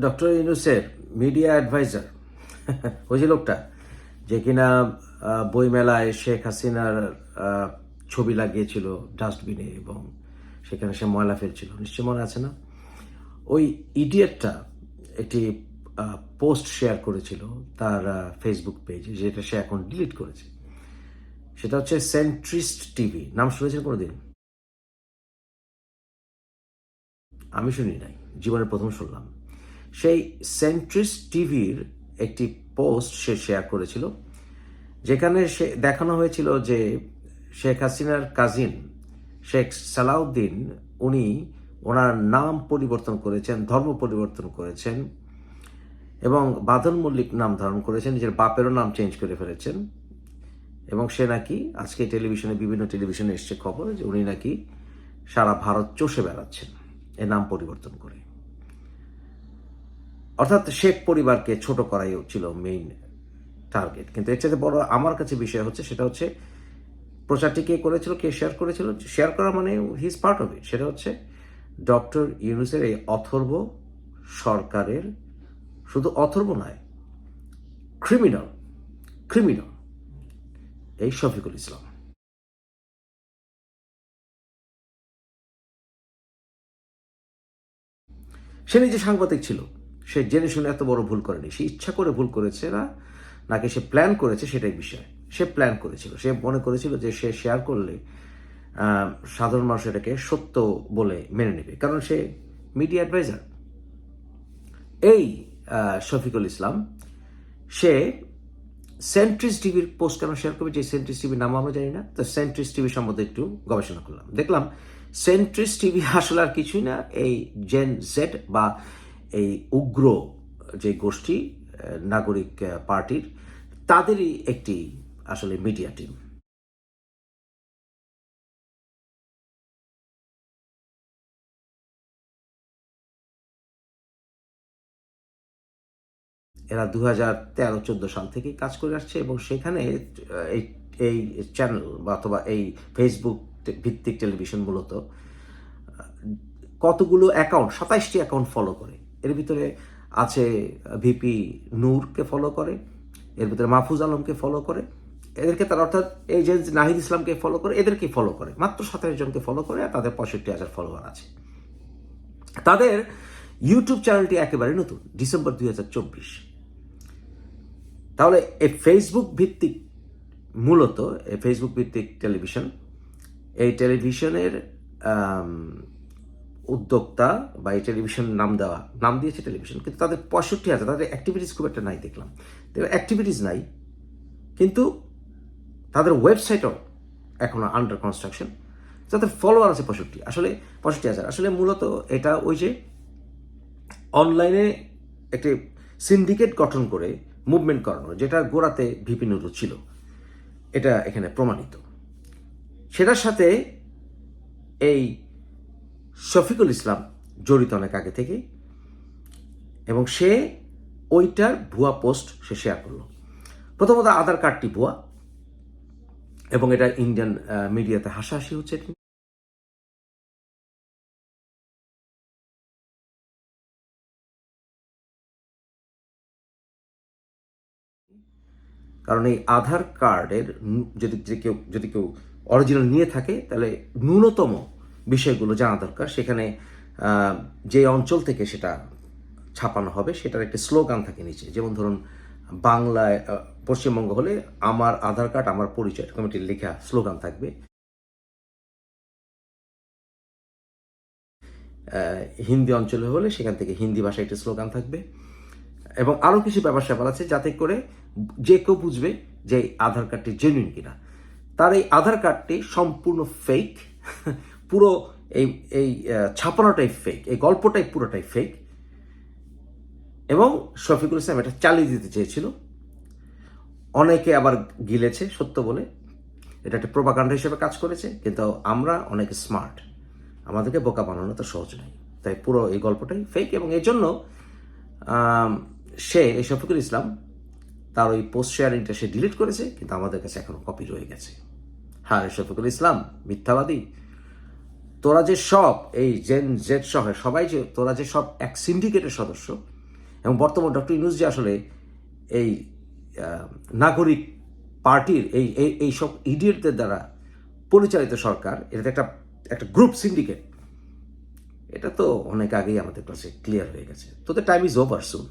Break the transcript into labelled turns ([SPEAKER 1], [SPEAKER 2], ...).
[SPEAKER 1] Doctor ইউনুসের media adviser, ওই যে লোকটা, যে কিনা বইমেলায় শেখ হাসিনার ছবি লাগিয়েছিল ডাস্টবিনে এবং সেখানে সে ময়লা ফেলছিল। নিশ্চয় মনে আছে না? ওই ইডিয়েটটা একটি পোস্ট শেয়ার করেছিল তার ফেসবুক পেজে যেটা সে এখন ডিলিট করেছে। সেটা হচ্ছে সেন্ট্রিস্ট টিভি নাম শুনেছেন কোনোদিন? আমি শুনি নাই। জীবনের প্রথম শুনলাম। সেই সেন্ট্রিস টিভির একটি পোস্ট সে শেয়ার করেছিল, যেখানে সে দেখানো হয়েছিল যে শেখ হাসিনার কাজিন শেখ সালাউদ্দিন, উনি ওনার নাম পরিবর্তন করেছেন, ধর্ম পরিবর্তন করেছেন এবং বাদল মল্লিক নাম ধারণ করেছেন, নিজের বাপেরও নাম চেঞ্জ করে ফেলেছেন। এবং সে নাকি আজকে টেলিভিশনে, বিভিন্ন টেলিভিশনে এসছে খবর যে উনি নাকি সারা ভারত চষে বেড়াচ্ছেন এ নাম পরিবর্তন করে। অর্থাৎ শেখ পরিবারকে ছোট করাই ছিল মেইন টার্গেট কিন্তু এর চাইতে বড় আমার কাছে বিষয় হচ্ছে, সেটা হচ্ছে প্রচারটি কে করেছিল, কে শেয়ার করেছিল? শেয়ার করা মানে হিজ পার্ট অফ ইট সেটা হচ্ছে ডক্টর ইউনুসের এই অথর্ব সরকারের শুধু অথর্ব নয় ক্রিমিনাল ক্রিমিনাল এই শফিকুল ইসলাম। সে নিজে সাংবাদিক ছিল। সে জেনে শুনে এত বড় ভুল করেনি। সে ইচ্ছা করে ভুল করেছে না, নাকি সে প্ল্যান করেছে সেটাই বিষয়। সে প্ল্যান করেছিল। সে মনে করেছিল যে সে শেয়ার করলে সাধারণ মানুষ এটাকে সত্য বলে মেনে নেবে। কারণ সে মিডিয়া অ্যাডভাইজার এই শফিকুল ইসলাম, সে সেন্ট্রিস টিভির পোস্ট কেন শেয়ার করবে? যে সেন্ট্রিস টিভির নাম আমরা জানি না। তো সেন্ট্রিস টিভি সম্বন্ধে একটু গবেষণা করলাম। দেখলাম সেন্ট্রিস টিভি আসলে আর কিছুই না। এই জেন জেড বা এই উগ্র যে গোষ্ঠী নাগরিক পার্টির, তাদেরই একটি আসলে মিডিয়া টিম। এরা দু হাজার তেরো চোদ্দ সাল থেকে কাজ করে আসছে এবং সেখানে এই এই চ্যানেল বা অথবা এই ফেসবুক ভিত্তিক টেলিভিশন মূলত কতগুলো অ্যাকাউন্ট সাতাইশটি অ্যাকাউন্ট ফলো করে। এর ভিতরে আছে ভিপি নূরকে ফলো করে, এর ভিতরে মাহফুজ আলমকে ফলো করে, এদেরকে তারা অর্থাৎ এই যে নাহিদ ইসলামকে ফলো করে এদেরকে ফলো করে, মাত্র সাতাশ জনকে ফলো করে আর তাদের পঁয়ষট্টি হাজার ফলোয়ার আছে। তাদের ইউটিউব চ্যানেলটি একেবারে নতুন, ডিসেম্বর দুই হাজার চব্বিশ। তাহলে এই ফেসবুক ভিত্তিক মূলত এই ফেসবুক ভিত্তিক টেলিভিশন এই টেলিভিশনের উদ্যোক্তা বা এই টেলিভিশন নাম দেওয়া, নাম দিয়েছে টেলিভিশন, কিন্তু তাদের পঁয়ষট্টি হাজার, তাদের অ্যাক্টিভিটিস খুব একটা নাই দেখলাম। অ্যাক্টিভিটিস নাই, কিন্তু তাদের ওয়েবসাইটও এখনও আন্ডার কনস্ট্রাকশন তাদের ফলোয়ার আছে পঁয়ষট্টি, আসলে পঁয়ষট্টি হাজার। আসলে মূলত এটা ওই যে অনলাইনে একটি সিন্ডিকেট গঠন করে মুভমেন্ট করানো, যেটা গোড়াতে ভিপি নুরু ছিল। এটা এখানে প্রমাণিত। সেটার সাথে এই শফিকুল ইসলাম জড়িত অনেক আগে থেকে এবং সে ওইটার ভুয়া পোস্ট সে শেয়ার করল। প্রথমত আধার কার্ডটি ভুয়া, এবং এটা ইন্ডিয়ান মিডিয়াতে হাসাহাসি হচ্ছে কারণ এই আধার কার্ডের, যদি কেউ যদি কেউ অরিজিনাল নিয়ে থাকে, তাহলে ন্যূনতম বিষয়গুলো জানা দরকার। সেখানে যে অঞ্চল থেকে সেটা ছাপানো হবে, সেটার একটা স্লোগান থাকে নিচে। যেমন ধরুন, বাংলায় পশ্চিমবঙ্গ হলে আমার আধার কার্ড, আমার পরিচয় কমিটির লেখা স্লোগান থাকবে। হিন্দি অঞ্চলে হলে সেখান থেকে হিন্দি ভাষায় একটা স্লোগান থাকবে। এবং আরও কিছু ব্যাপার স্যাপার আছে যাতে করে যে কেউ বুঝবে যে আধার কার্ডটি জেনুইন কিনা। তার এই আধার কার্ডটি সম্পূর্ণ ফেক পুরো এই এই ছাপানোটাই ফেক এই গল্পটাই পুরোটাই ফেক এবং শফিকুল ইসলাম এটা চালিয়ে দিতে চেয়েছিল। অনেকে আবার গিলেছে, সত্য বলে। এটা একটা প্রোপাকাণ্ড হিসেবে কাজ করেছে, কিন্তু আমরা অনেক স্মার্ট আমাদেরকে বোকা বানানো তো সহজ নয়। তাই পুরো এই গল্পটাই ফেক এবং এই জন্য সে, এই শফিকুল ইসলাম, তার ওই পোস্ট শেয়ারিংটা সে ডিলিট করেছে, কিন্তু আমাদের কাছে এখনও কপি রয়ে গেছে। হ্যাঁ শফিকুল ইসলাম মিথ্যাবাদী। তোরা যে সব, এই জেন জেড সহ, সবাই যে, তোরা যে সব এক সিন্ডিকেটের সদস্য, এবং বর্তমান ডক্টর ইউনুস যে আসলে এই নাগরিক পার্টির এই এই সব ইডিয়েটদের দ্বারা পরিচালিত সরকার এটা একটা একটা গ্রুপ সিন্ডিকেট এটা তো অনেক আগেই আমাদের কাছে ক্লিয়ার হয়ে গেছে। তো the time is over soon